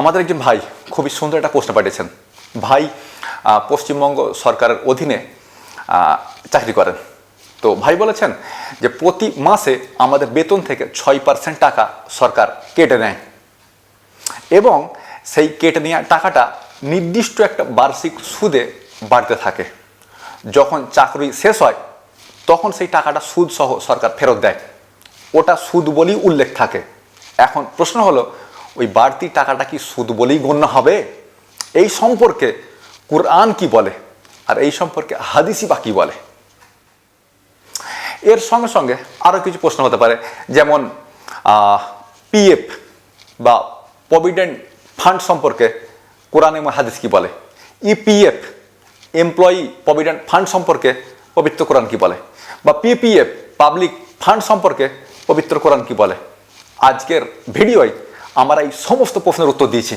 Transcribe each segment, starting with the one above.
আমাদের একজন ভাই খুবই সুন্দর একটা প্রশ্ন পাঠিয়েছেন। ভাই পশ্চিমবঙ্গ সরকারের অধীনে চাকরি করেন। তো ভাই বলেছেন যে প্রতি মাসে আমাদের বেতন থেকে ছয় পার্সেন্ট টাকা সরকার কেটে নেয়। এবং সেই কেটে নেওয়া টাকাটা নির্দিষ্ট একটা বার্ষিক সুদে বাড়তে থাকে। যখন চাকরি শেষ হয়, তখন সেই টাকাটা সুদ সহ সরকার ফেরত দেয়। ওটা সুদ বলেই উল্লেখ থাকে। এখন প্রশ্ন হলো ওই বাড়তি টাকাটা কি সুদ বলেই গণ্য হবে? এই সম্পর্কে কোরআন কি বলে? আর এই সম্পর্কে হাদিসি বা কি বলে? এর সঙ্গে সঙ্গে আরও কিছু প্রশ্ন হতে পারে। যেমন পিএফ বা প্রভিডেন্ট ফান্ড সম্পর্কে কোরআন এবং হাদিস কি বলে? ইপিএফ এমপ্লয়ি প্রভিডেন্ট ফান্ড সম্পর্কে পবিত্র কোরআন কি বলে? বা পিপিএফ পাবলিক ফান্ড সম্পর্কে পবিত্র কোরআন কি বলে? আজকের ভিডিওয় আমরা এই সমস্ত প্রশ্নের উত্তর দিয়েছি।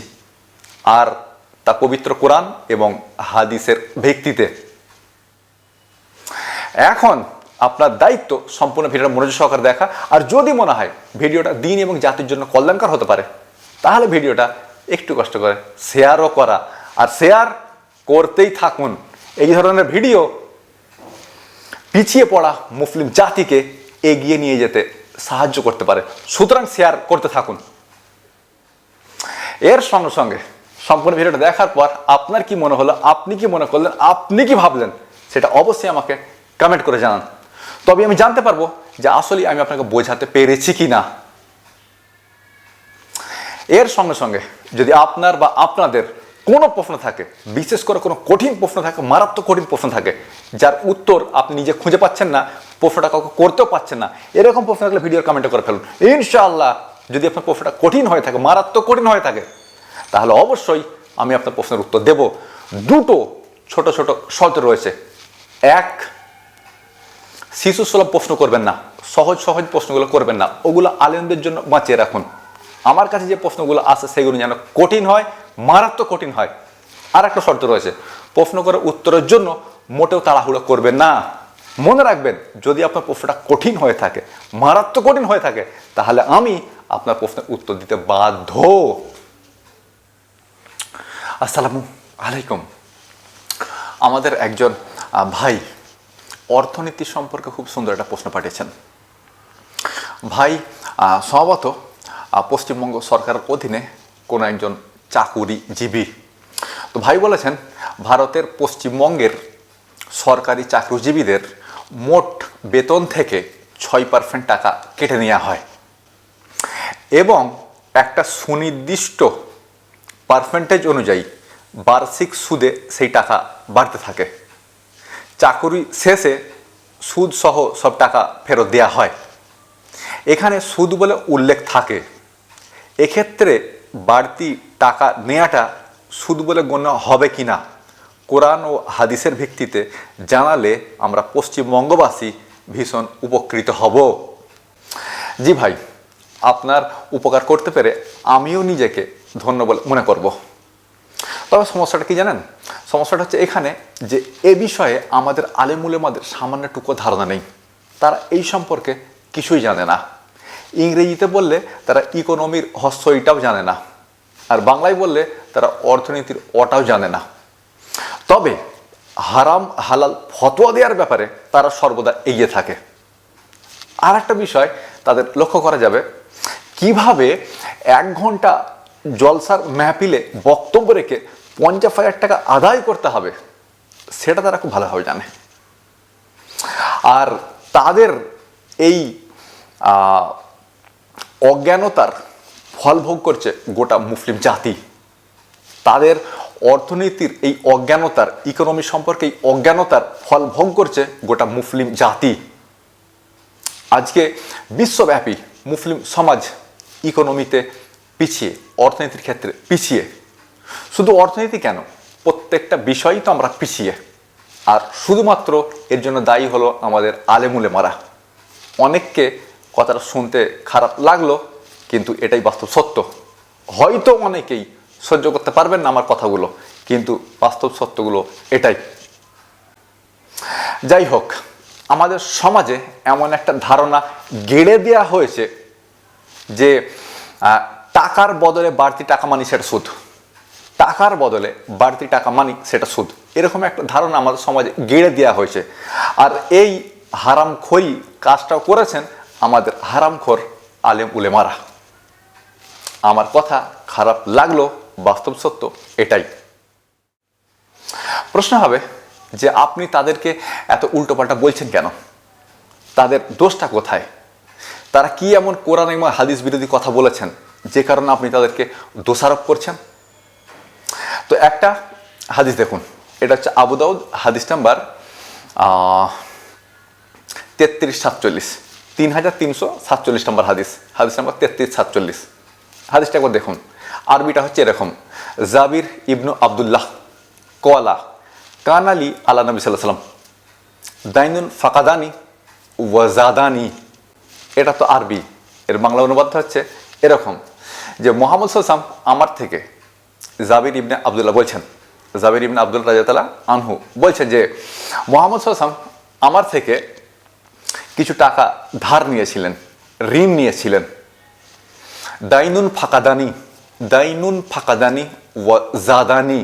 আর তা পবিত্র কোরআন এবং হাদিসের ভিত্তিতে। এখন আপনার দায়িত্ব সম্পূর্ণ ভিডিওটা মনোযোগ সহকারে দেখা। আর যদি মনে হয় ভিডিওটা দিন এবং জাতির জন্য কল্যাণকর হতে পারে, তাহলে ভিডিওটা একটু কষ্ট করে শেয়ারও করা। আর শেয়ার করতেই থাকুন। এই ধরনের ভিডিও পিছিয়ে পড়া মুসলিম জাতিকে এগিয়ে নিয়ে যেতে সাহায্য করতে পারে। সুতরাং শেয়ার করতে থাকুন। এর সঙ্গে সঙ্গে সম্পূর্ণ ভিডিওটা দেখার পর আপনার কি মনে হলো, আপনি কি মনে করলেন, আপনি কি ভাবলেন, সেটা অবশ্যই আমাকে কমেন্ট করে জানান। তবে আমি জানতে পারব যে আসলে আমি আপনাকে বোঝাতে পেরেছি কি না। এর সঙ্গে সঙ্গে যদি আপনার বা আপনাদের কোনো প্রশ্ন থাকে, বিশেষ করে কোনো কঠিন প্রশ্ন থাকে, মারাত্মক কঠিন প্রশ্ন থাকে, যার উত্তর আপনি নিজে খুঁজে পাচ্ছেন না, প্রশ্নটা কাউকে করতেও পাচ্ছেন না, এরকম প্রশ্ন থাকলে ভিডিওর কমেন্টে করে ফেলুন। ইনশাআল্লাহ যদি আপনার প্রশ্নটা কঠিন হয়ে থাকে, মারাত্মক কঠিন হয়ে থাকে, তাহলে অবশ্যই আমি আপনার প্রশ্নের উত্তর দেব। দুটো ছোট ছোট শর্ত রয়েছে। এক, শিশু সুলভ প্রশ্ন করবেন না, সহজ সহজ প্রশ্নগুলো করবেন না, ওগুলো আলেমদের জন্য বাঁচিয়ে রাখুন। আমার কাছে যে প্রশ্নগুলো আসে সেগুলো যেন কঠিন হয়, মারাত্মক কঠিন হয়। আর একটা শর্ত রয়েছে, প্রশ্ন করে উত্তরের জন্য মোটেও তাড়াহুড়ো করবেন না। মনে রাখবেন, যদি আপনার প্রশ্নটা কঠিন হয়ে থাকে, মারাত্মক কঠিন হয়ে থাকে, তাহলে আমি আপনার প্রশ্নের উত্তর দিতে বাধ্য। আসসালামু আলাইকুম। আমাদের একজন ভাই অর্থনীতি সম্পর্কে খুব সুন্দর একটা প্রশ্ন পাঠিয়েছেন। ভাই সম্ভবত পশ্চিমবঙ্গ সরকারের অধীনে কোনো একজন চাকুরিজীবী। তো ভাই বলেছেন, ভারতের পশ্চিমবঙ্গের সরকারি চাকরিজীবীদের মোট বেতন থেকে ছয় পার্সেন্ট টাকা কেটে নেওয়া হয়। এবং একটা সুনির্দিষ্ট পার্সেন্টেজ অনুযায়ী বার্ষিক সুদে সেই টাকা বাড়তে থাকে। চাকুরি শেষে সুদ সহ সব টাকা ফেরত দেওয়া হয়। এখানে সুদ বলে উল্লেখ থাকে। এক্ষেত্রে বাড়তি টাকা নেওয়াটা সুদ বলে গণ্য হবে কি না, কোরআন ও হাদিসের ভিত্তিতে জানালে আমরা পশ্চিমবঙ্গবাসী ভীষণ উপকৃত হব। জি ভাই আপনার উপকার করতে পেরে আমিও নিজেকে ধন্য বলে মনে করব। তবে সমস্যাটা কি জানেন? সমস্যাটা হচ্ছে এখানে যে এ বিষয়ে আমাদের আলেমুলেমাদের সামান্যটুকু ধারণা নেই। তারা এই সম্পর্কে কিছুই জানে না। ইংরেজিতে বললে তারা ইকোনমির হস্যইটাও জানে না। আর বাংলায় বললে তারা অর্থনীতির অটাও জানে না। তবে হারাম হালাল ফতোয়া দেওয়ার ব্যাপারে তারা সর্বদা এগিয়ে থাকে। আর একটা বিষয় তাদের লক্ষ্য করা যাবে কীভাবে এক ঘণ্টা জলসার মেহফিলে বক্তব্য রেখে পঞ্চাশ হাজার টাকা আদায় করতে হবে, সেটা তারা খুব ভালোভাবে জানে। আর তাদের এই অজ্ঞানতার ফল ভোগ করছে গোটা মুসলিম জাতি। তাদের অর্থনীতির এই অজ্ঞানতার ইকোনমি সম্পর্কে এই অজ্ঞানতার ফল ভোগ করছে গোটা মুসলিম জাতি। আজকে বিশ্বব্যাপী মুসলিম সমাজ ইকোনমিতে পিছিয়ে, অর্থনীতির ক্ষেত্রে পিছিয়ে। শুধু অর্থনীতি কেন? প্রত্যেকটা বিষয়ই তো আমরা পিছিয়ে। আর শুধুমাত্র এর জন্য দায়ী হলো আমাদের আলেমুলে মারা অনেককে কথাটা শুনতে খারাপ লাগল, কিন্তু এটাই বাস্তব সত্য। হয়তো অনেকেই সহ্য করতে পারবেন না আমার কথাগুলো, কিন্তু বাস্তব সত্যগুলো এটাই। যাই হোক, আমাদের সমাজে এমন একটা ধারণা গেড়ে দেওয়া হয়েছে যে টাকার বদলে বাড়তি টাকা মানি সেটা সুদ। টাকার বদলে বাড়তি টাকা মানি সেটা সুদ। এরকম একটা ধারণা আমাদের সমাজে গেড়ে দেওয়া হয়েছে। আর এই হারামখোরি কাজটাও করেছেন আমাদের হারামখোর আলেম উলেমারা। আমার কথা খারাপ লাগল, বাস্তব সত্য এটাই। প্রশ্ন হবে যে আপনি তাদেরকে এত উল্টোপাল্টা বলছেন কেন? তাদের দোষটা কোথায়? তারা কি এমন কোরআন এবং হাদিস বিরোধী কথা বলেছেন? যে কারণে আপনি তাদেরকে দোষারোপ করছেন? তো একটা হাদিস দেখুন। এটা হচ্ছে আবু দাউদ, হাদিস নাম্বার তেত্রিশ সাতচল্লিশ। তিন হাজার তিনশো সাতচল্লিশ নম্বর হাদিস। হাদিস নাম্বার তেত্রিশ সাতচল্লিশ। হাদিসটা একবার দেখুন। আরবিটা হচ্ছে এরকম। জাবির ইবনু আবদুল্লাহ, কলা, কানালি আল্লাহ নবী সাল্লাহ সাল্লাম দাইনুন ফাকাদানি ওয়াজাদানি এটা তো আরবি, এর বাংলা অনুবাদ হচ্ছে এরকম। যে মোহাম্মদ সাল্লাম আমার থেকে জাবির ইবনে আবদুল্লাহ বলছেন, জাবির ইবনে আবদুল্লাহ রাজাতালা আনহু বলছেন যে, মোহাম্মদ সাল্লাম আমার থেকে কিছু টাকা ধার নিয়েছিলেন, ঋণ নিয়েছিলেন। দাইনুন ফাকাদানি দাইনুন ফাকাদানি জাদানি।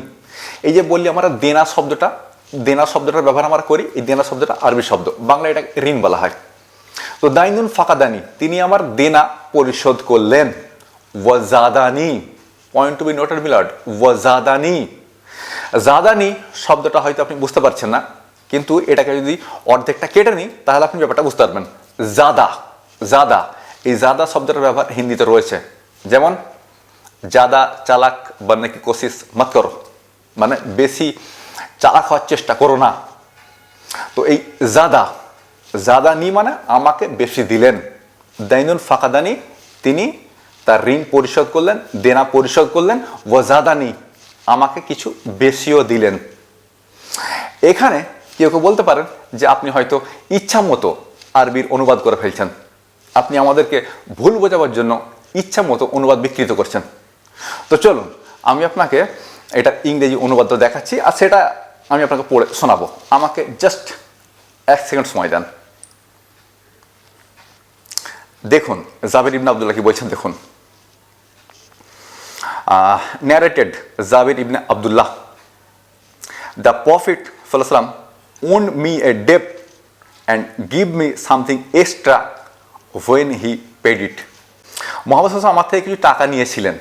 এই যে বললি আমরা দেনা শব্দটা, দেনা শব্দটার ব্যবহার আমরা করি, এই দেনা শব্দটা আরবি শব্দ বাংলা এটা ঋণ বলা হয়। তো দাইনুন ফাকাদানি, তিনি আমার দেনা পরিশোধ করলেন। ওয়াজাদানি পয়েন্ট টু বি নোটেড মিলার্ড ওয়াজাদানি। জাদানি শব্দটা হয়তো আপনি বুঝতে পারছেন না, কিন্তু এটাকে যদি অর্ধেকটা কেটে নিই, তাহলে আপনি ব্যাপারটা বুঝতে পারবেন। জাদা জাদা। এই জাদা শব্দটার ব্যবহার হিন্দিতে রয়েছে। যেমন, জাদা চালাক বাননে কি কোশিস মত করো। মানে বেশি চালাক হওয়ার চেষ্টা করো না। তো এই জাদা জাদা নি মানে আমাকে বেশি দিলেন। দাইনুল ফাকাদানি, তিনি তার ঋণ পরিশোধ করলেন, দেনা পরিশোধ করলেন ও ওয়াজাদানি আমাকে কিছু বেশিও দিলেন। এখানে কেউ কেউ বলতে পারেন যে আপনি হয়তো ইচ্ছা মতো আরবির অনুবাদ করে ফেলছেন। আপনি আমাদেরকে ভুল বোঝাবার জন্য ইচ্ছা মতো অনুবাদ বিকৃত করছেন। তো চলুন, আমি আপনাকে এটা ইংরেজি অনুবাদটা দেখাচ্ছি, আর সেটা আমি আপনাকে পড়ে শোনাবো। আমাকে জাস্ট এক সেকেন্ড সময় দেন। দেখুন, জাবির ইবনে আবদুল্লাহ কি বলছেন দেখুন। Narrated Jabir ibn Abdullah. The Prophet সাল্লাম owed me a debt and give me something extra when he paid it Mohammad Hasan আমার থেকে কিছু টাকা নিয়েছিলেন।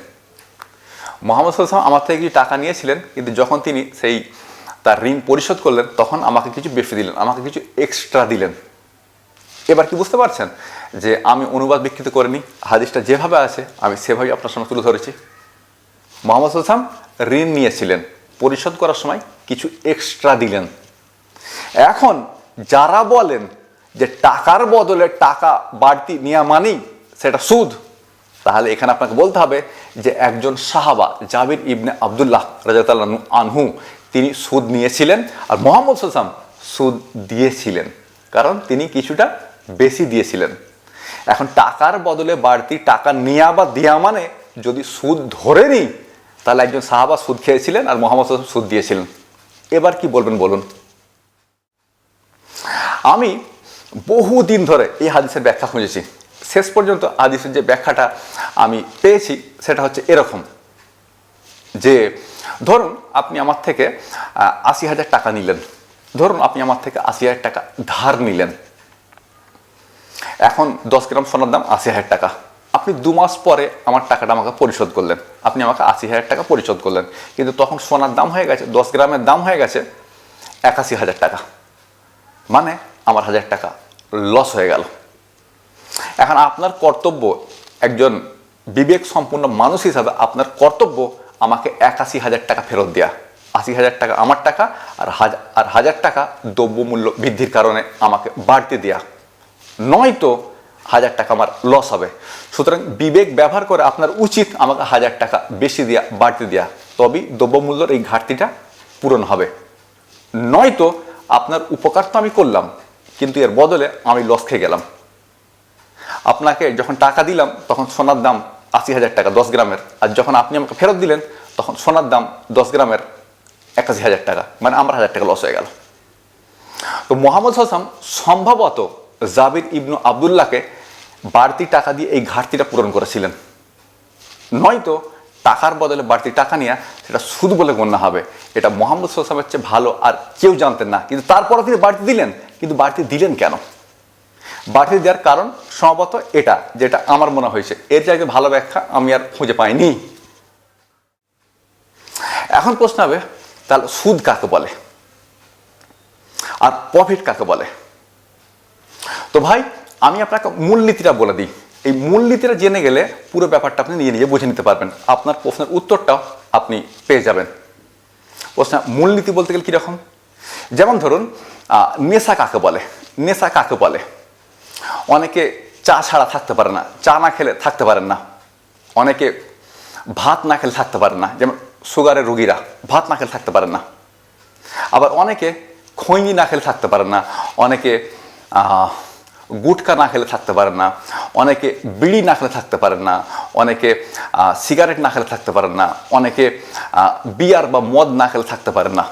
মোহাম্মদ হাসান আমার থেকে কিছু টাকা নিয়েছিলেন, কিন্তু যখন তিনি সেই তার ঋণ পরিশোধ করলেন, তখন আমাকে কিছু বেশি দিলেন, আমাকে কিছু এক্সট্রা দিলেন। এবার কি বুঝতে পারছেন? যে আমি অনুবাদ বিকৃত করিনি, হাদিসটা যেভাবে আছে, আমি সেভাবেই আপনার সামনে তুলে ধরেছি। মোহাম্মদ হাসান ঋণ নিয়েছিলেন। পরিশোধ করার সময় কিছু এক্সট্রা দিলেন। এখন যারা বলেন যে টাকার বদলে টাকা বাড়তি নেওয়া মানেই সেটা সুদ, তাহলে এখানে আপনাকে বলতে হবে যে একজন সাহাবা জাবির ইবনে আবদুল্লাহ রাজাতাল্লাহ আনহু তিনি সুদ নিয়েছিলেন আর মোহাম্মদ সাল্লাম সুদ দিয়েছিলেন। কারণ তিনি কিছুটা বেশি দিয়েছিলেন। এখন টাকার বদলে বাড়তি টাকা নেওয়া বা দেওয়া মানে যদি সুদ ধরে নিই, তাহলে একজন সাহাবা সুদ খেয়েছিলেন আর মোহাম্মদ সুদ দিয়েছিলেন। এবার কি বলবেন বলুন? আমি বহুদিন ধরে এই হাদিসের ব্যাখ্যা খুঁজেছি। শেষ পর্যন্ত হাদিসের যে ব্যাখ্যাটা আমি পেয়েছি, সেটা হচ্ছে এরকম। যে ধরুন আপনি আমার থেকে আশি হাজার টাকা নিলেন। ধরুন আপনি আমার থেকে আশি হাজার টাকা ধার নিলেন। এখন দশ গ্রাম সোনার দাম আশি হাজার টাকা। আপনি দু মাস পরে আমার টাকাটা আমাকে পরিশোধ করলেন। আপনি আমাকে আশি হাজার টাকা পরিশোধ করলেন। কিন্তু তখন সোনার দাম হয়ে গেছে, দশ গ্রামের দাম হয়ে গেছে একাশি হাজার টাকা। মানে আমার হাজার টাকা লস হয়ে গেল। এখন আপনার কর্তব্য একজন বিবেক সম্পূর্ণ মানুষ হিসাবে আপনার কর্তব্য আমাকে একাশি হাজার টাকা ফেরত দেওয়া আশি হাজার টাকা আমার টাকা আর হাজার আর হাজার টাকা দ্রব্যমূল্য বৃদ্ধির কারণে আমাকে বাড়তে দেওয়া নয়তো হাজার টাকা আমার লস হবে। সুতরাং বিবেক ব্যবহার করে আপনার উচিত আমাকে হাজার টাকা বেশি দেওয়া বাড়তে দেওয়া তবেই দ্রব্যমূল্যর এই ঘাটতিটা পূরণ হবে। নয়তো আপনার উপকার তো আমি করলাম, কিন্তু এর বদলে আমি লস খেয়ে গেলাম। আপনাকে যখন টাকা দিলাম, তখন সোনার দাম আশি হাজার টাকা, দশ গ্রামের। আর যখন আপনি আমাকে ফেরত দিলেন, তখন সোনার দাম দশ গ্রামের একাশি হাজার টাকা মানে আমার হাজার টাকা লস হয়ে গেল। তো মোহাম্মদ হাসান সম্ভবত জাবির ইবনু আবদুল্লাহকে বাড়তি টাকা দিয়ে এই ঘাটতিটা পূরণ করেছিলেন। নয়তো টাকার বদলে বাড়তি টাকা নিয়ে সেটা সুদ বলে গণ্য হবে। এটা মোহাম্মদ সোসামের চেয়ে ভালো আর কেউ জানতেন না। কিন্তু তারপরে তিনি বাড়তি দিলেন। কিন্তু বাড়তি দিলেন কেন? বাড়তি দেওয়ার কারণ সম্ভবত এটা যেটা আমার মনে হয়েছে। এর চাইতে ভালো ব্যাখ্যা আমি আর খুঁজে পাইনি। এখন প্রশ্ন হবে, তাহলে সুদ কাকে বলে? আর প্রফিট কাকে বলে? তো ভাই, আমি আপনাকে মূলনীতিটা বলে দিই। এই মূলনীতিটা জেনে গেলে পুরো ব্যাপারটা আপনি নিজে নিজে বুঝে নিতে পারবেন। আপনার প্রশ্নের উত্তরটাও আপনি পেয়ে যাবেন। প্রশ্ন, মূলনীতি বলতে গেলে কীরকম? যেমন ধরুন নেশা কাকে বলে? নেশা কাকে বলে? অনেকে চা ছাড়া থাকতে পারে না, চা না খেলে থাকতে পারেন না। অনেকে ভাত না খেলে থাকতে পারেন না, যেমন সুগারের রুগীরা ভাত না খেলে থাকতে পারেন না। আবার অনেকে খৈনি না খেলে থাকতে পারেন না, অনেকে গুটকা না খেলে থাকতে পারেন না অনেকে বিড়ি না খেলে থাকতে পারেন না অনেকে সিগারেট না খেলে থাকতে পারেন না অনেকে বিয়ার বা মদ না খেলে থাকতে পারেন না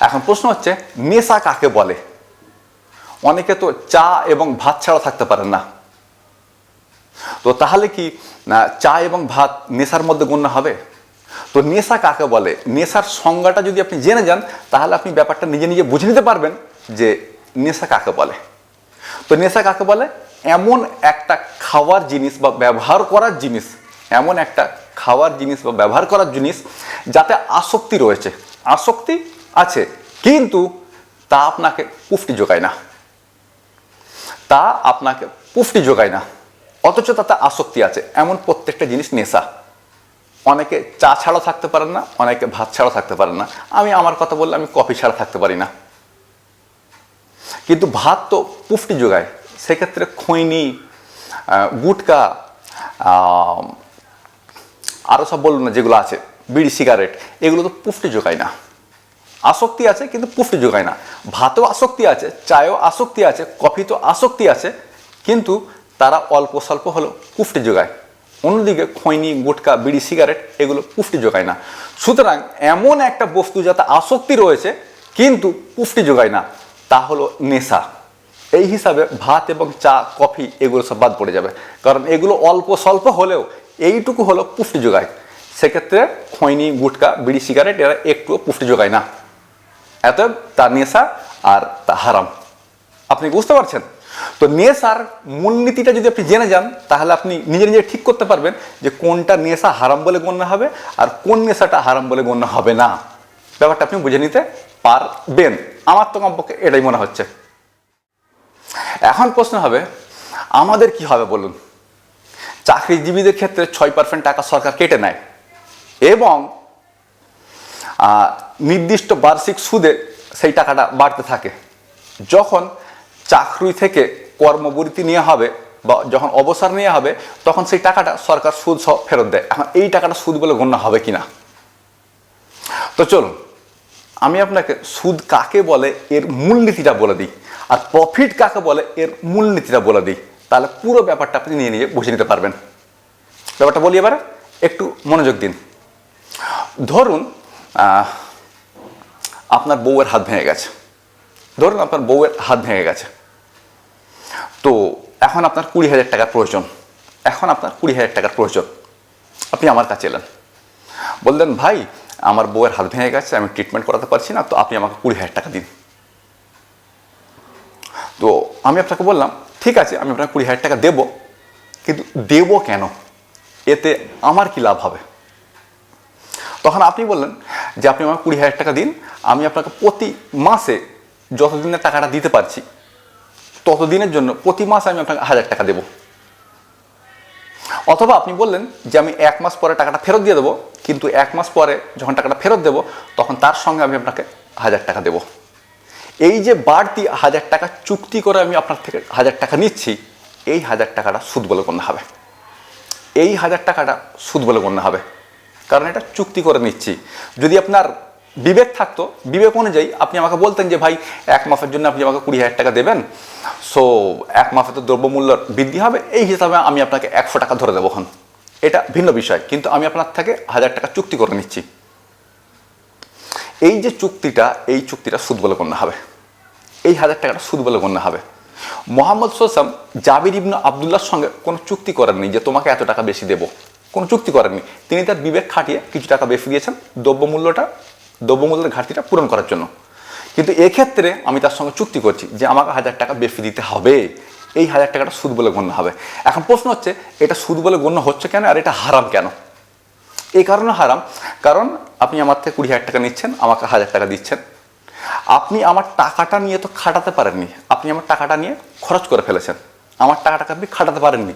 এখন প্রশ্ন হচ্ছে নেশা কাকে বলে অনেকে তো চা এবং ভাত ছাড়া থাকতে পারেন না তো তাহলে কি চা এবং ভাত নেশার মধ্যে গণ্য হবে তো নেশা কাকে বলে নেশার সংজ্ঞাটা যদি আপনি জেনে যান তাহলে আপনি ব্যাপারটা নিজে নিজে বুঝে নিতে পারবেন যে নেশা কাকে বলে তো নেশা কাকে বলে? এমন একটা খাওয়ার জিনিস বা ব্যবহার করার জিনিস, এমন একটা খাওয়ার জিনিস বা ব্যবহার করার জিনিস যাতে আসক্তি রয়েছে। আসক্তি আছে, কিন্তু তা আপনাকে পুষ্টি যোগায় না। তা আপনাকে পুষ্টি যোগায় না। অথচ তাতে আসক্তি আছে। এমন প্রত্যেকটা জিনিস নেশা। অনেকে চা ছাড়াও থাকতে পারেন না, অনেকে ভাত ছাড়াও থাকতে পারেন না। আমি আমার কথা বললে আমি কফি ছাড়া থাকতে পারি না। কিন্তু ভাত তো পুষ্টি যোগায়। সেক্ষেত্রে খৈনি গুটকা আরও সব বলুন না, যেগুলো আছে, বিড়ি, সিগারেট, এগুলো তো পুষ্টি যোগায় না। আসক্তি আছে, কিন্তু পুষ্টি যোগায় না। ভাতেও আসক্তি আছে, চায়েও আসক্তি আছে, কফি তো আসক্তি আছে, কিন্তু তারা অল্প স্বল্প হলেও পুষ্টি যোগায়। অন্যদিকে খৈনি, গুটকা, বিড়ি, সিগারেট, এগুলো পুষ্টি যোগায় না। সুতরাং এমন একটা বস্তু যাতে আসক্তি রয়েছে, কিন্তু পুষ্টি যোগায় না। তা হলো নেশা। এই হিসাবে ভাত এবং চা, কফি এগুলো সব বাদ পড়ে যাবে। কারণ এগুলো অল্প স্বল্প হলেও এইটুকু হলো পুষ্টি যোগায়। সেক্ষেত্রে খৈনি, গুটকা, বিড়ি, সিগারেট এরা একটুও পুষ্টি যোগায় না। এত তা নেশা আর তা হারাম। আপনি বুঝতে পারছেন? তো নেশার মূলনীতিটা যদি আপনি জেনে যান, তাহলে আপনি নিজে নিজে ঠিক করতে পারবেন যে কোনটা নেশা হারাম বলে গণ্য হবে আর কোন নেশাটা হারাম বলে গণ্য হবে না। ব্যাপারটা আপনি বুঝে নিতে পারবেন। আমার তো কমপক্ষে এটাই মনে হচ্ছে। এখন প্রশ্ন হবে, আমাদের কি হবে বলুন? চাকরিজীবীদের ক্ষেত্রে ছয় পার্সেন্ট টাকা সরকার কেটে নেয় এবং নির্দিষ্ট বার্ষিক সুদে সেই টাকাটা বাড়তে থাকে। যখন চাকরি থেকে কর্মবিরতি নেওয়া হবে বা যখন অবসর নেওয়া হবে, তখন সেই টাকাটা সরকার সুদ সহ ফেরত দেয়। এখন এই টাকাটা সুদ বলে গণ্য হবে কিনা? তো চলুন আমি আপনাকে সুদ কাকে বলে, এর মূলনীতিটা বলে দিই। আর প্রফিট কাকে বলে, এর মূলনীতিটা বলে দিই। তাহলে পুরো ব্যাপারটা আপনি নিয়ে নিয়ে বুঝে নিতে পারবেন। ব্যাপারটা বলি এবারে, একটু মনোযোগ দিন। ধরুন আপনার বউয়ের হাত ভেঙে গেছে। ধরুন আপনার বউয়ের হাত ভেঙে গেছে। তো এখন আপনার কুড়ি হাজার টাকার প্রয়োজন। এখন আপনার কুড়ি হাজার টাকার প্রয়োজন। আপনি আমার কাছে এলেন। বললেন, ভাই আমার বউয়ের হাত ভেঙে গেছে, আমি ট্রিটমেন্ট করাতে পারছি না, তো আপনি আমাকে কুড়ি হাজার টাকা দিন। তো আমি আপনাকে বললাম, ঠিক আছে, আমি আপনাকে কুড়ি হাজার টাকা দেবো, কিন্তু দেবো কেন? এতে আমার কি লাভ হবে? তখন আপনি বললেন যে, আপনি আমাকে কুড়ি হাজার টাকা দিন, আমি আপনাকে প্রতি মাসে যতদিনের টাকাটা দিতে পারছি, ততদিনের জন্য প্রতি মাসে আমি আপনাকে হাজার টাকা দেবো। অথবা আপনি বললেন যে আমি এক মাস পরে টাকাটা ফেরত দিয়ে দেবো, কিন্তু এক মাস পরে যখন টাকাটা ফেরত দেবো, তখন তার সঙ্গে আমি আপনাকে হাজার টাকা দেবো। এই যে বাড়তি হাজার টাকা চুক্তি করে আমি আপনার থেকে হাজার টাকা নিচ্ছি, এই হাজার টাকাটা সুদ বলে গণ্য হবে। এই হাজার টাকাটা সুদ বলে গণ্য হবে। কারণ এটা চুক্তি করে নিচ্ছি। যদি আপনার বিবেক থাকতো, বিবেক অনুযায়ী আপনি আমাকে বলতেন যে, ভাই, এক মাসের জন্য আপনি আমাকে কুড়ি হাজার টাকা দেবেন। সো এক মাসে তো দ্রব্যমূল্য বৃদ্ধি হবে, এই হিসাবে আমি আপনাকে একশো টাকা ধরে দেবো এখন। এটা ভিন্ন বিষয়, কিন্তু আমি আপনার থেকে হাজার টাকা চুক্তি করে নিচ্ছি। এই যে চুক্তিটা, এই চুক্তিটা সুদ বলে গণ্য হবে। এই হাজার টাকাটা সুদ বলে গণ্য হবে। মোহাম্মদ সোসাম জাবির ইবনু আবদুল্লার সঙ্গে কোনো চুক্তি করেননি যে, তোমাকে এত টাকা বেশি দেবো। কোনো চুক্তি করেননি। তিনি তার বিবেক খাটিয়ে কিছু টাকা বেশি দিয়েছেন। দ্রব্যমূল্যটা দ্রব্যমূল্যের ঘাটতিটা পূরণ করার জন্য। কিন্তু এক্ষেত্রে আমি তার সঙ্গে চুক্তি করছি যে আমাকে হাজার টাকা বেশি দিতে হবে। এই হাজার টাকাটা সুদ বলে গণ্য হবে। এখন প্রশ্ন হচ্ছে, এটা সুদ বলে গণ্য হচ্ছে কেন আর এটা হারাম কেন? এই কারণে হারাম। কারণ আপনি আমার থেকে কুড়ি হাজার টাকা নিচ্ছেন, আমাকে হাজার টাকা দিচ্ছেন। আপনি আমার টাকাটা নিয়ে তো খাটাতে পারেননি। আপনি আমার টাকাটা নিয়ে খরচ করে ফেলেছেন। আমার টাকাটাকে আপনি খাটাতে পারেননি।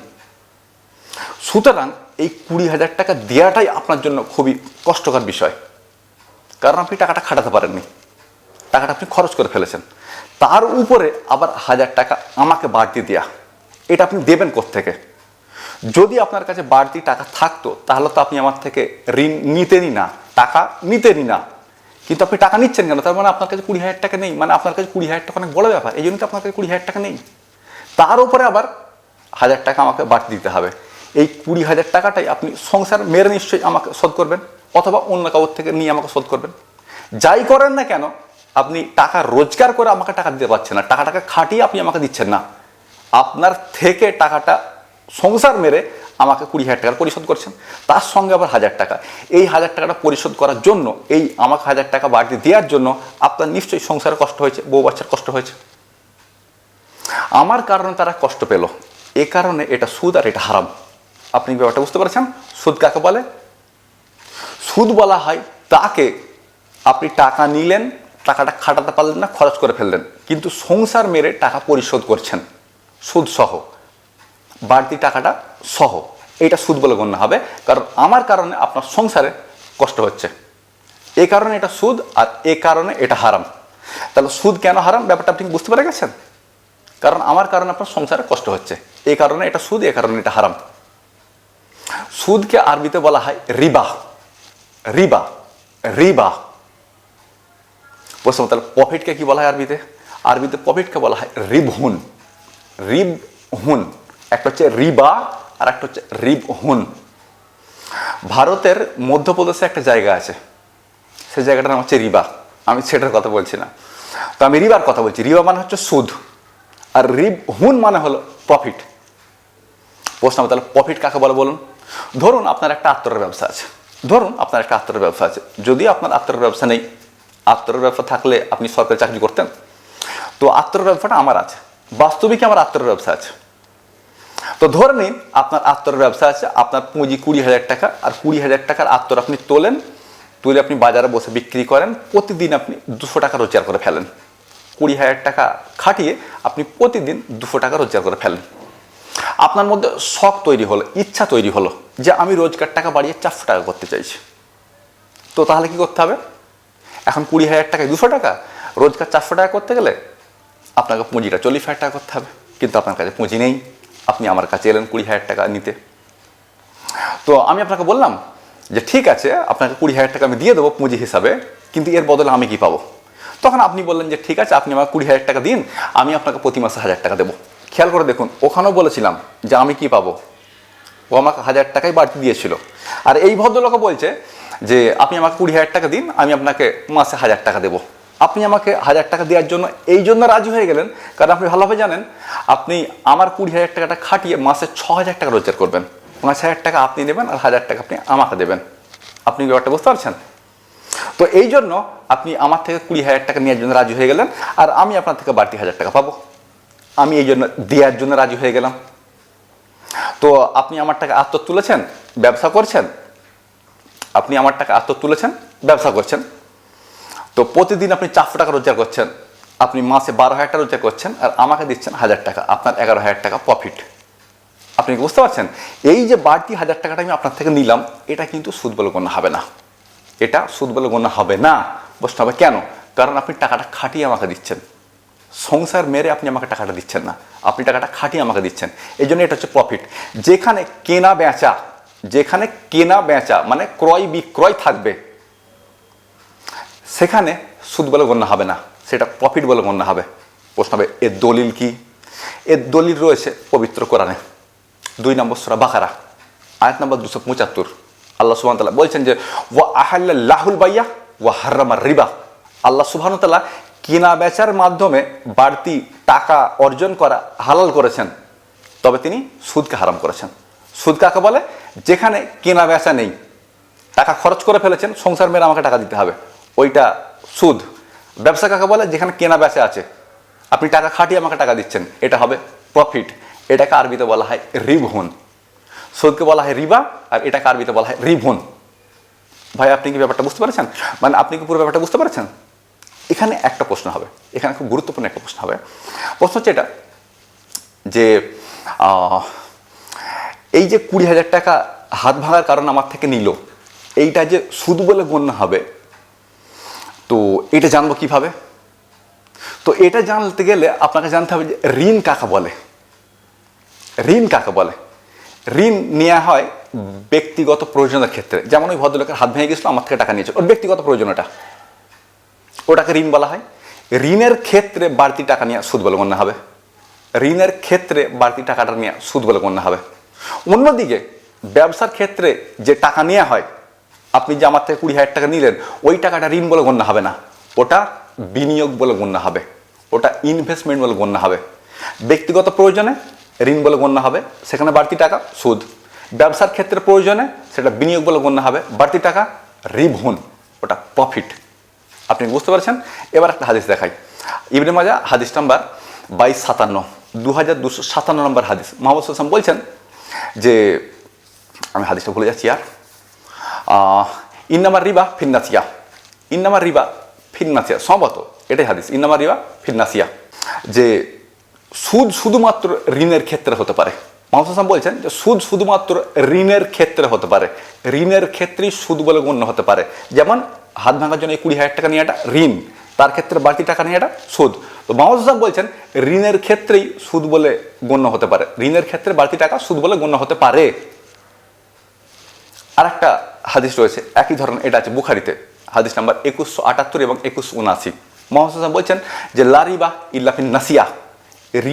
সুতরাং এই কুড়ি হাজার টাকা দেওয়াটাই আপনার জন্য খুবই কষ্টকর বিষয়। কারণ আপনি টাকাটা খাটাতে পারেননি। টাকাটা আপনি খরচ করে ফেলেছেন। তার উপরে আবার হাজার টাকা আমাকে বাড়তি দেয়া। এটা আপনি দেবেন থেকে যদি আপনার কাছে বাড়তি টাকা থাকতো, তাহলে তো আপনি আমার থেকে ঋণ নিতেনই না, টাকা নিতেনই না। কিন্তু আপনি টাকা নিচ্ছেন কেন? তার মানে আপনার কাছে কুড়ি হাজার টাকা নেই মানে আপনার কাছে কুড়ি হাজার টাকা অনেক বড় ব্যাপার। এই জন্য তো আপনার কাছে কুড়ি হাজার টাকা নেই। তার উপরে আবার হাজার টাকা আমাকে বাড়তি দিতে হবে। এই কুড়ি হাজার টাকাটাই আপনি সংসার মেরে নিশ্চয়ই আমাকে শোধ করবেন। অথবা অন্য কাউর থেকে নিয়ে আমাকে শোধ করবেন। যাই করেন না কেন, আপনি টাকা রোজগার করে আমাকে টাকা দিতে পারছেন না। টাকাটাকে খাটিয়ে আপনি আমাকে দিচ্ছেন না। আপনার থেকে টাকাটা সংসার মেরে আমাকে কুড়ি হাজার টাকার পরিশোধ করছেন। তার সঙ্গে আবার হাজার টাকা। এই হাজার টাকাটা পরিশোধ করার জন্য, এই আমাকে হাজার টাকা বাড়তি দেওয়ার জন্য আপনার নিশ্চয়ই সংসারে কষ্ট হয়েছে, বউ বাচ্চার কষ্ট হয়েছে। আমার কারণে তারা কষ্ট পেল। এ কারণে এটা সুদ আর এটা হারাম। আপনি ব্যাপারটা বুঝতে পারছেন? সুদ কাকে বলে? সুদ বলা হয়, তাকে আপনি টাকা নিলেন, টাকাটা খাটাতে পারলেন না, খরচ করে ফেললেন। কিন্তু সংসার মেরে টাকা পরিশোধ করছেন, সুদ সহ। বাড়তি টাকাটা সহ। এটা সুদ বলে গণ্য হবে, কারণ আমার কারণে আপনার সংসারে কষ্ট হচ্ছে। এ কারণে এটা সুদ, আর এ কারণে এটা হারাম। তাহলে সুদ কেন হারাম? ব্যাপারটা আপনি বুঝতে পেরে গেছেন? কারণ আমার কারণে আপনার সংসারে কষ্ট হচ্ছে। এই কারণে এটা সুদ, এ কারণে এটা হারাম। সুদকে আরবিতে বলা হয় রিবা রিবা রিবা। প্রশ্ন তাহলে প্রফিটকে কি বলা হয় আরবিতে? আরবিতে প্রফিটকে বলা হয় রিবহুন। রিবহুন। একটা হচ্ছে রিবা আর একটা হচ্ছে রিব হুন ভারতের মধ্যপ্রদেশে একটা জায়গা আছে। সেই জায়গাটার নাম হচ্ছে রিবা। আমি সেটার কথা বলছি না। তো আমি রিবার কথা বলছি। রিবা মানে হচ্ছে সুদ। আর রিব হুন মানে হলো প্রফিট প্রশ্ন তাহলে প্রফিট কাকে বলে বলুন? ধরুন আপনার একটা আত্মরের ব্যবসা আছে। ধরুন আপনার একটা আত্মরের ব্যবসা আছে। যদি আপনার আত্মরের ব্যবসা নেই আত্মরের ব্যবসা থাকলে আপনি সরকারি চাকরি করতেন। তো আত্মরের ব্যবসাটা আমার আছে। বাস্তবিক আমার আত্মরের ব্যবসা আছে। তো ধরে নিন আপনার আত্মর ব্যবসা আছে, আপনার পুঁজি কুড়ি হাজার টাকা, আর কুড়ি হাজার টাকার আত্মর আপনি তোলেন, তুলে আপনি বাজারে বসে বিক্রি করেন, প্রতিদিন আপনি দুশো টাকা রোজগার করে ফেলেন। কুড়ি হাজার টাকা খাটিয়ে আপনি প্রতিদিন দুশো টাকা রোজগার করে ফেলেন। আপনার মধ্যে শখ তৈরি হলো, ইচ্ছা তৈরি হলো যে আমি রোজগার টাকা বাড়িয়ে চারশো টাকা করতে চাইছি। তো তাহলে কি করতে হবে? এখন কুড়ি হাজার টাকায় দুশো টাকা, রোজগার চারশো টাকা করতে গেলে আপনাকে পুঁজিটা চল্লিশ হাজার টাকা করতে হবে। কিন্তু আপনার কাছে পুঁজি নেই, আপনি আমার কাছে এলেন কুড়ি হাজার টাকা নিতে। তো আমি আপনাকে বললাম যে ঠিক আছে, আপনাকে কুড়ি হাজার টাকা আমি দিয়ে দেবো পুঁজি হিসাবে, কিন্তু এর বদলে আমি কি পাবো? তখন আপনি বললেন যে ঠিক আছে, আপনি আমাকে কুড়ি হাজার টাকা দিন, আমি আপনাকে প্রতি মাসে হাজার টাকা দেবো। খেয়াল করে দেখুন, ওখানেও বলেছিলাম যে আমি কি পাবো। ও আমাকে হাজার টাকাই বাড়তি দিয়েছিল। আর এই ভদ্রলোকও বলছে যে, আপনি আমাকে কুড়ি হাজার টাকা দিন, আমি আপনাকে মাসে হাজার টাকা দেবো। আপনি আমাকে হাজার টাকা দেওয়ার জন্য এই জন্য রাজি হয়ে গেলেন, কারণ আপনি ভালোভাবে জানেন, আপনি আমার কুড়ি হাজার টাকাটা খাটিয়ে মাসে ছ হাজার টাকা রোজগার করবেন। পাঁচ হাজার টাকা আপনি নেবেন আর হাজার টাকা আপনি আমাকে দেবেন। আপনি ব্যাপারটা বুঝতে পারছেন? তো এই জন্য আপনি আমার থেকে কুড়ি হাজার টাকা নেওয়ার জন্য রাজি হয়ে গেলেন, আর আমি আপনার থেকে বাড়তি হাজার টাকা পাবো। আমি এই জন্য দেওয়ার জন্য রাজি হয়ে গেলাম। তো আপনি আমার টাকা আত্ম তুলেছেন? ব্যবসা করছেন? আপনি আমার টাকা আত্ম তুলেছেন? ব্যবসা করছেন? তো প্রতিদিন আপনি চারশো টাকা রোজগার করছেন। আপনি মাসে বারো হাজার টাকা রোজগার করছেন আর আমাকে দিচ্ছেন হাজার টাকা, আপনার এগারো হাজার টাকা প্রফিট আপনি কি বুঝতে পারছেন? এই যে বাড়তি হাজার টাকাটা আমি আপনার থেকে নিলাম, এটা কিন্তু সুদ বলে গণ্য হবে না। এটা সুদ বলে গণ্য হবে না। প্রশ্ন হবে কেন? কারণ আপনি টাকাটা খাটিয়ে আমাকে দিচ্ছেন। সংসার মেরে আপনি আমাকে টাকাটা দিচ্ছেন না। আপনি টাকাটা খাটিয়ে আমাকে দিচ্ছেন। এই জন্য এটা হচ্ছে প্রফিট যেখানে কেনা বেচা, যেখানে কেনা বেচা মানে ক্রয় বিক্রয় থাকবে, সেখানে সুদ বলে গণ্য হবে না। সেটা প্রফিট বলে গণ্য হবে। প্রশ্ন হবে, এর দলিল কি? এর দলিল রয়েছে পবিত্র কোরআনে। দুই নম্বর সুরা বাকারা, আয়াত নম্বর দুশো পঁচাত্তর। আল্লাহ সুবাহ বলছেন যে ও আহাল্লা লাহুল বাইয়া ও হার্রামার রিবা। আল্লাহ সুবাহ তাল্লাহ কেনা বেচার মাধ্যমে বাড়তি টাকা অর্জন করা হালাল করেছেন, তবে তিনি সুদকে হারাম করেছেন। সুদ কাকে বলে? যেখানে কেনা বেচা নেই, টাকা খরচ করে ফেলেছেন, সংসার মেরে আমাকে টাকা দিতে হবে, ওইটা সুদ। ব্যবসা কাকে বলে? যেখানে কেনা বেচা আছে। আপনি টাকা খাটিয়ে আমাকে টাকা দিচ্ছেন, এটা হবে প্রফিট এটাকে আরবিতে বলা হয় রিভন সুদকে বলা হয় রিবা, আর এটাকে আরবিতে বলা হয় রিভন ভাই, আপনি কি ব্যাপারটা বুঝতে পারছেন? মানে আপনি কি পুরো ব্যাপারটা বুঝতে পারছেন? এখানে একটা প্রশ্ন হবে। এখানে খুব গুরুত্বপূর্ণ একটা প্রশ্ন হবে। প্রশ্ন হচ্ছে এটা যে এই যে কুড়ি হাজার টাকা হাত ভাঙার কারণ আমার থেকে নিল, এইটা যে সুদ বলে গণ্য হবে, তো এটা জানব কীভাবে? তো এটা জানতে গেলে আপনাকে জানতে হবে যে ঋণ কাকে বলে? ঋণ কাকে বলে? ঋণ নেওয়া হয় ব্যক্তিগত প্রয়োজনের ক্ষেত্রে। যেমন ওই ভদ্রলোকের হাত ভেঙে গেছিল, আমার থেকে টাকা নিয়েছে। ওর ব্যক্তিগত প্রয়োজন ওটা। ওটাকে ঋণ বলা হয়। ঋণের ক্ষেত্রে বাড়তি টাকা নিয়ে সুদ বলে গণ্য হবে। ঋণের ক্ষেত্রে বাড়তি টাকাটা নিয়ে সুদ বলে গণ্য হবে। অন্যদিকে, ব্যবসার ক্ষেত্রে যে টাকা নেওয়া হয়, আপনি যে আমার থেকে কুড়ি হাজার টাকা নিলেন, ওই টাকাটা ঋণ বলে গণ্য হবে না। ওটা বিনিয়োগ বলে গণ্য হবে। ওটা ইনভেস্টমেন্ট বলে গণ্য হবে। ব্যক্তিগত প্রয়োজনে ঋণ বলে গণ্য হবে, সেখানে বাড়তি টাকা, সুদ। ব্যবসার ক্ষেত্রে প্রয়োজনে সেটা বিনিয়োগ বলে গণ্য হবে, বাড়তি টাকা রিভন ওটা প্রফিট আপনি বুঝতে পারছেন? এবার একটা হাদিস দেখাই। ইবনে মাজা হাদিস নাম্বার বাইশ সাতান্ন দু হাজার দুশো সাতান্ন নম্বর হাদিস। মোহাম্মদ সাল্লাম বলছেন যে, আমি হাদিসটা ভুলে যাচ্ছি আর। ইন্নামার রিবা ফিন্নাসিয়া। ইন্নামার রিবা ফিন্নাসিয়া, সম্ভবত এটাই হাদিস। ইন্নামার রিবা ফিন্নাসিয়া। যে সুদ শুধুমাত্র ঋণের ক্ষেত্রে হতে পারে। মোহাম্মদ হাসান বলছেন যে, সুদ শুধুমাত্র ঋণের ক্ষেত্রে হতে পারে। ঋণের ক্ষেত্রেই সুদ বলে গণ্য হতে পারে। যেমন হাত ভাঙার জন্য এই কুড়ি হাজার টাকা একটা ঋণ, তার ক্ষেত্রে বাড়তি টাকা একটা সুদ। তো মোহাম্মদ হাসান বলছেন, ঋণের ক্ষেত্রেই সুদ বলে গণ্য হতে পারে। ঋণের ক্ষেত্রে বাড়তি টাকা সুদ বলে গণ্য হতে পারে। আর একটা হাদিস রয়েছে, একই ধরনের, এটা আছে বুখারিতে, হাদিস নাম্বার একুশশো আটাত্তর এবং একুশশো উনআশি। মোহাম্মদ হাসান বলছেন যে লারিবা ইল্লাফিন নাসিয়া,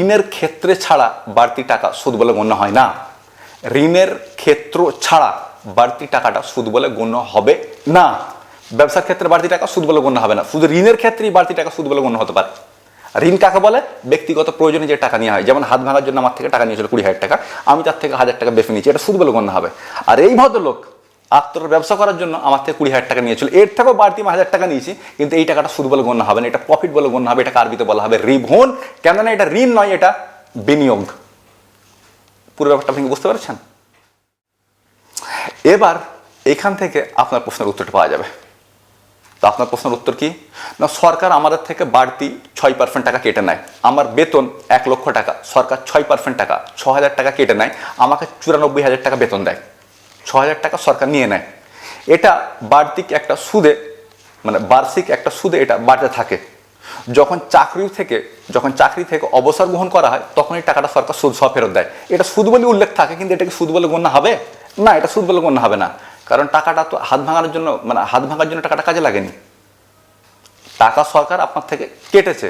ঋণের ক্ষেত্রে ছাড়া বাড়তি টাকা সুদ বলে গণ্য হয় না। ঋণের ক্ষেত্র ছাড়া বাড়তি টাকাটা সুদ বলে গণ্য হবে না। ব্যবসার ক্ষেত্রে বাড়তি টাকা সুদ বলে গণ্য হবে না। শুধু ঋণের ক্ষেত্রেই বাড়তি টাকা সুদ বলে গণ্য হতে পারে। ঋণ কাকে বলে? ব্যক্তিগত প্রয়োজনে যে টাকা নেওয়া হয়। যেমন হাত ভাঙার জন্য আমার থেকে টাকা নিয়েছিল কুড়ি হাজার টাকা, আমি তার থেকে হাজার টাকা বেশি নিয়েছি। এটা সুদ বলে গণ্য হবে। আর এই ভদ্রলোক আত্মর ব্যবসা করার জন্য আমার থেকে কুড়ি হাজার টাকা নিয়েছিল। এর থেকেও বাড়তি আমি হাজার টাকা নিয়েছি, কিন্তু এই টাকাটা সুদ বলে গণ্য হবে না। এটা প্রফিট বলে গণ্য হবে। এটাকে আরবিতে বলা হবে? রিভন কেননা এটা ঋণ নয়, এটা বিনিয়োগ। পুরো ব্যাপারটা আপনি বুঝতে পারছেন? এবার এখান থেকে আপনার প্রশ্নের উত্তরটা পাওয়া যাবে। তো আপনার প্রশ্নের উত্তর কি? না, সরকার আমাদের থেকে বাড়তি ছয় পার্সেন্ট টাকা কেটে নেয়। আমার বেতন এক লক্ষ টাকা, সরকার ছয় পার্সেন্ট টাকা ছ হাজার টাকা কেটে নেয়, আমাকে চুরানব্বই হাজার টাকা বেতন দেয়। ছ হাজার টাকা সরকার নিয়ে নেয়। এটা বার্ষিক একটা সুদে মানে বার্ষিক একটা সুদে এটা বাড়তে থাকে। যখন চাকরি থেকে, যখন চাকরি থেকে অবসর গ্রহণ করা হয়, তখন এই টাকাটা সরকার সুদ সহ ফেরত দেয়। এটা সুদ বলে উল্লেখ থাকে, কিন্তু এটাকে সুদ বলে গণ্য হবে? না, এটা সুদ বলে গণ্য হবে না। কারণ টাকাটা তো হাত ভাঙানোর জন্য মানে হাত ভাঙার জন্য টাকাটা কাজে লাগেনি। টাকা সরকার আপনার থেকে কেটেছে,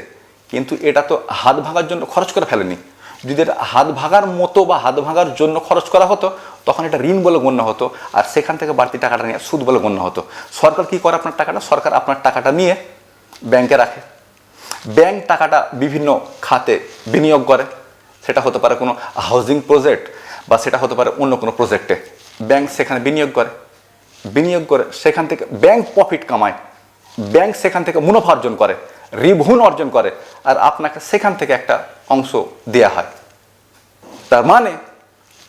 কিন্তু এটা তো হাত ভাঙার জন্য খরচ করে ফেলেনি। যদি এটা হাত ভাঙার মতো বা হাত ভাঙার জন্য খরচ করা হতো, তখন এটা ঋণ বলে গণ্য হতো, আর সেখান থেকে বাড়তি টাকাটা নিয়ে সুদ বলে গণ্য হতো। সরকার কি করে আপনার টাকাটা? সরকার আপনার টাকাটা নিয়ে ব্যাংকে রাখে। ব্যাংক টাকাটা বিভিন্ন খাতে বিনিয়োগ করে। সেটা হতে পারে কোনো হাউজিং প্রজেক্ট বা সেটা হতে পারে অন্য কোনো প্রজেক্টে ব্যাংক সেখানে বিনিয়োগ করে। বিনিয়োগ করে, সেখান থেকে ব্যাংক প্রফিট কামায়। ব্যাংক সেখান থেকে মুনাফা অর্জন করে রিভুন অর্জন করে, আর আপনাকে সেখান থেকে একটা অংশ দেয়া হয়। তার মানে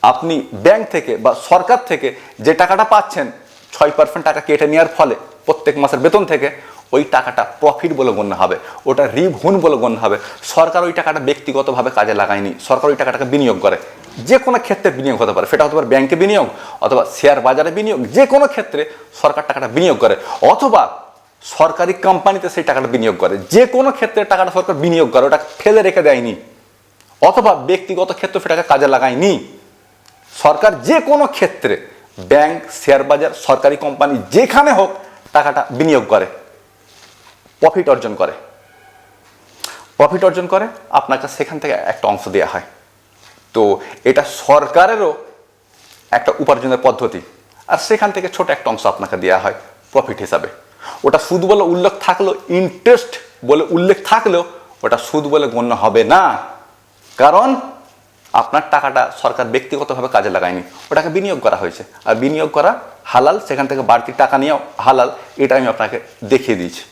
আপনি ব্যাংক থেকে বা সরকার থেকে যে টাকাটা পাচ্ছেন, ছয় পার্সেন্ট টাকা কেটে নেওয়ার ফলে প্রত্যেক মাসের বেতন থেকে ওই টাকাটা প্রফিট বলে গণ্য হবে, ওটা রিভুন বলে গণ্য হবে। সরকার ওই টাকাটা ব্যক্তিগতভাবে কাজে লাগায়নি, সরকার ওই টাকাটাকে বিনিয়োগ করে। যে কোনো ক্ষেত্রে বিনিয়োগ হতে পারে, সেটা হতে পারে ব্যাংকে বিনিয়োগ অথবা শেয়ার বাজারে বিনিয়োগ, যে কোনো ক্ষেত্রে সরকার টাকাটা বিনিয়োগ করে। অথবা সরকারি কোম্পানিতে সেই টাকাটা বিনিয়োগ করে। যে কোনো ক্ষেত্রে টাকাটা সরকার বিনিয়োগ করে ওটা ফেলে রেখে দেয়নি। অথবা ব্যক্তিগত ক্ষেত্রে সেটাকে কাজে লাগায়নি। সরকার যে কোনো ক্ষেত্রে ব্যাংক শেয়ার বাজার, সরকারি কোম্পানি যেখানে হোক টাকাটা বিনিয়োগ করে। প্রফিট অর্জন করে। প্রফিট অর্জন করে আপনাকে সেখান থেকে একটা অংশ দেওয়া হয়। তো এটা সরকারেরও একটা উপার্জনের পদ্ধতি। আর সেখান থেকে ছোট একটা অংশ আপনাকে দেওয়া হয় প্রফিট হিসাবে। ওটা সুদ বলে উল্লেখ থাকলেও ইন্টারেস্ট বলে উল্লেখ থাকলেও, ওটা সুদ বলে গণ্য হবে না। কারণ আপনার টাকাটা সরকার ব্যক্তিগতভাবে কাজে লাগায়নি। ওটাকে বিনিয়োগ করা হয়েছে। আর বিনিয়োগ করা হালাল, সেখান থেকে বাড়তি টাকা নিয়েও হালাল এটা আমি আপনাকে দেখিয়ে দিয়েছি।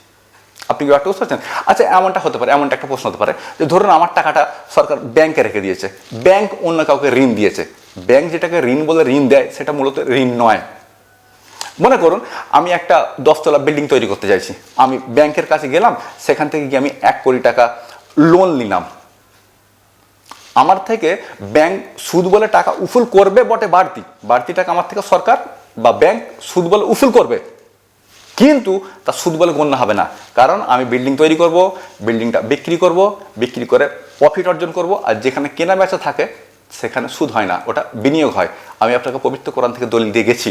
আপনি কি বুঝতে পারছেন আচ্ছা এমনটা হতে পারে, এমনটা একটা প্রশ্ন হতে পারে যে ধরুন আমার টাকাটা সরকার ব্যাংকে রেখে দিয়েছে। ব্যাংক অন্য কাউকে ঋণ দিয়েছে। ব্যাংক যেটাকে ঋণ বলে ঋণ দেয়, সেটা মূলত ঋণ নয়। মনে করুন, আমি একটা দশতলা বিল্ডিং তৈরি করতে চাইছি। আমি ব্যাংকের কাছে গেলাম, সেখান থেকে গিয়ে আমি এক কোটি টাকা লোন নিলাম। আমার থেকে ব্যাংক সুদ বলে টাকা উসুল করবে বটে বাড়তি। বাড়তি টাকা আমার থেকে সরকার বা ব্যাংক সুদ বলে উসুল করবে। কিন্তু তা সুদ বলে গণ্য হবে না। কারণ আমি বিল্ডিং তৈরি করব বিল্ডিংটা বিক্রি করব, বিক্রি করে প্রফিট অর্জন করব, আর যেখানে কেনা বেচা থাকে, সেখানে সুদ হয় না, ওটা বিনিয়োগ হয়। আমি আপনাকে পবিত্র কোরআন থেকে দলিল দিয়ে গেছি।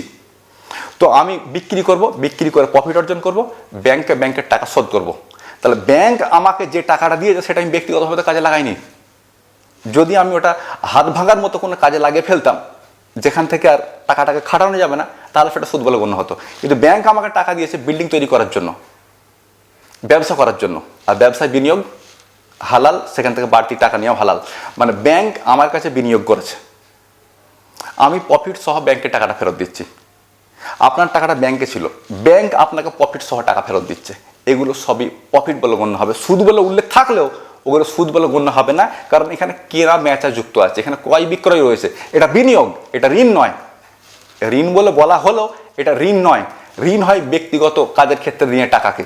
তো আমি বিক্রি করব, বিক্রি করে প্রফিট অর্জন করব, ব্যাংকে ব্যাংকের টাকা শোধ করব। তাহলে ব্যাংক আমাকে যে টাকাটা দিয়েছে, সেটা আমি ব্যক্তিগতভাবে কাজে লাগাইনি। যদি আমি ওটা হাত ভাঙার মতো কোনো কাজে লাগিয়ে ফেলতাম, যেখান থেকে আর টাকাটাকে খাটানো যাবে না তাহলে সেটা সুদ বলে গণ্য হতো। কিন্তু ব্যাংক আমাকে টাকা দিয়েছে বিল্ডিং তৈরি করার জন্য, ব্যবসা করার জন্য। আর ব্যবসায় বিনিয়োগ হালাল, সেখান থেকে বাড়তি টাকা নেওয়া হালাল। মানে ব্যাংক আমার কাছে বিনিয়োগ করেছে। আমি প্রফিট সহ ব্যাংকে টাকাটা ফেরত দিচ্ছি। আপনার টাকাটা ব্যাংকে ছিল। ব্যাংক আপনাকে প্রফিট সহ টাকা ফেরত দিচ্ছে। এগুলো সবই প্রফিট বলে গণ্য হবে। সুদ বলে উল্লেখ থাকলেও ওগুলো সুদ বলে গণ্য হবে না। কারণ এখানে কেনা মেচা যুক্ত আছে। এখানে ক্রয় বিক্রয় রয়েছে। এটা বিনিয়োগ, এটা ঋণ নয়। ঋণ বলে বলা হলো এটা ঋণ নয়। ঋণ হয় ব্যক্তিগত কাজের ক্ষেত্রে ঋণের টাকাকে।